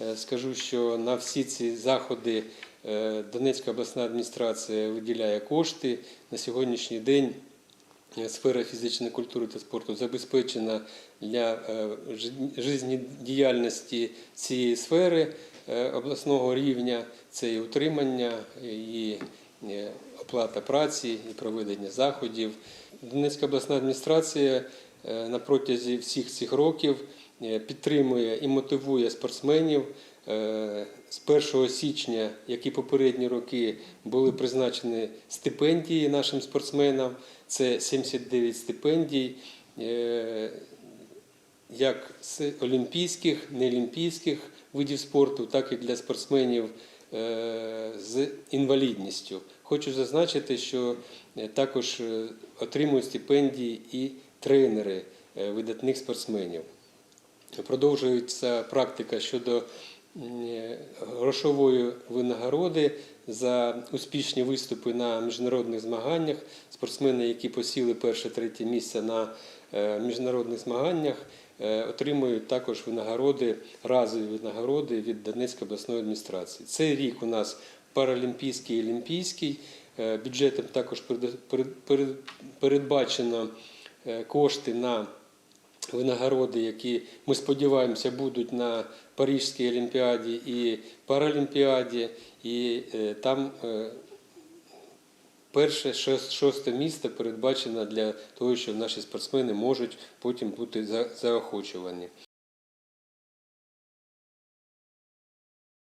Е, Скажу, що на всі ці заходи е, Донецька обласна адміністрація виділяє кошти. На сьогоднішній день е, сфера фізичної культури та спорту забезпечена для е, жи- цієї сфери обласного рівня. Це і утримання, і оплата праці, і проведення заходів. Донецька обласна адміністрація на протязі всіх цих років підтримує і мотивує спортсменів. Е, З 1 січня, як і попередні роки, були призначені стипендії нашим спортсменам. Це 79 стипендій, е, як з олімпійських, неолімпійських видів спорту, так і для спортсменів е, з інвалідністю. Хочу зазначити, що е, також е, отримують стипендії і тренери е, видатних спортсменів. Продовжується практика щодо грошової винагороди за успішні виступи на міжнародних змаганнях. Спортсмени, які посіли перше-третє місце на е, міжнародних змаганнях, е, отримують також винагороди, разові винагороди від Донецької обласної адміністрації. Цей рік у нас паралімпійський і олімпійський. Е, Бюджетом також перед- перед- перед- передбачено кошти на винагороди, які ми сподіваємося будуть на Парижській Олімпіаді і Паралімпіаді. І е, там е, перше шосте місце передбачено для того, що наші спортсмени можуть потім бути заохочувані.